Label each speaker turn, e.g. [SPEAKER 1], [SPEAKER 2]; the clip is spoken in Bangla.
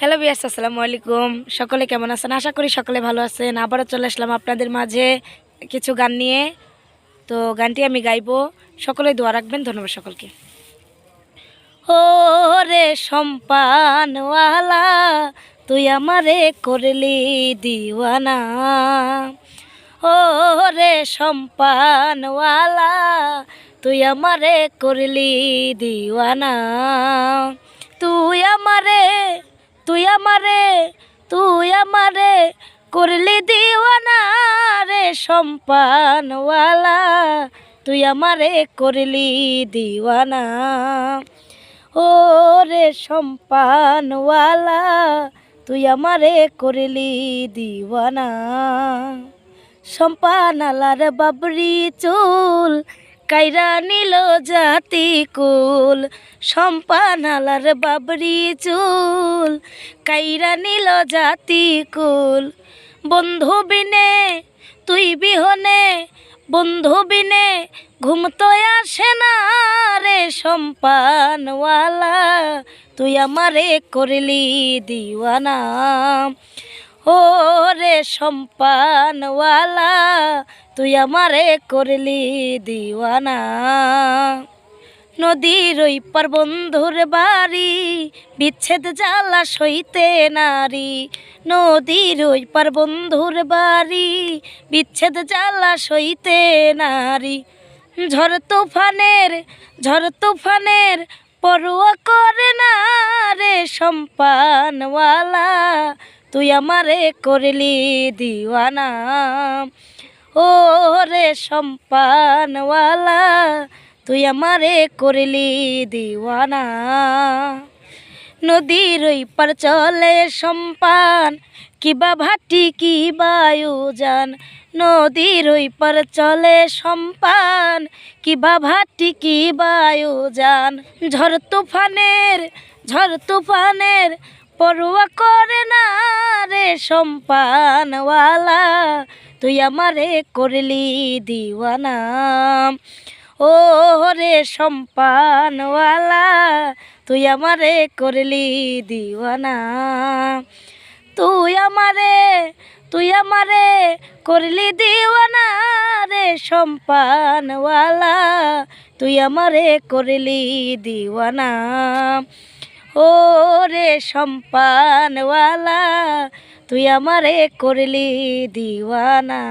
[SPEAKER 1] হ্যালো বিয়াস আসসালামু আলাইকুম। সকলে কেমন আছেন? আশা করি সকলে ভালো আছেন। আবারও চলে আসলাম আপনাদের মাঝে কিছু গান নিয়ে। তো গানটি আমি গাইবো। সকলে দোয়া রাখবেন। ধন্যবাদ সকলকে। ও রে সম্পানওয়ালা, তুই আমারে করলি দিওয়ানা। ও রে সম্পানওয়ালা, তুই আমারে করলি দিওয়ানা। তুই আমারে তুই আমারে তুই আমারে করলি দিওয়ানা রে সম্পানওয়ালা। তুই আমারে করলি দিওয়ানা ও রে সম্পানওয়ালা। তুই আমারে করলি দিওয়ানা। সম্পানালার বাবরি চুল কাইরা নিল জাতি কুল, সম্পানালার বাবরি চুল। কাইরা নিল জাতি কুল, বন্ধু বিনে তুই বিহনে, বন্ধু বিনে ঘুম তো আসে না রে সম্পানওয়ালা। তুই আমারে করলি দিওয়ানা। ও রে সম্পানওয়ালা, তুই আমারে করলি দিওয়ানা। নদীর ওই পার বন্ধুর বাড়ি, বিচ্ছেদ জ্বালা সইতে নারী। নদীর ওই পার বন্ধুর বাড়ি, বিচ্ছেদ জ্বালা সইতে নারী। ঝড় তুফানের ঝড় তুফানের পড়ুয়া করে না রে সম্পানওয়ালা। তুই আমারে করলি দিওয়ানা। ও রে সম্পানওয়ালা, তুই আমারে করলি দিওয়ানা। নদীর ওই পার চলে সম্পান কিবা ভাটি, কি বায়ুযান নদীর ওই পার চলে সম্পান কিবা ভাটি, কি বায়ুযান ঝড় তুফানের ঝড় তুফানের পড়ুয়া করে না রে সম্পানওয়ালা। তুই আমারে করলি দিওয়ানা। ও রে সম্পানওয়ালা, তুই আমারে করলি দিওয়ানা। তুই আমারে তুই আমারে করলি দিওয়ানা রে সম্পানওয়ালা। তুই আমারে করলি দিওয়ানা। ও রে সম্পানওয়ালা তুই আমারে করলি দিওয়ানা।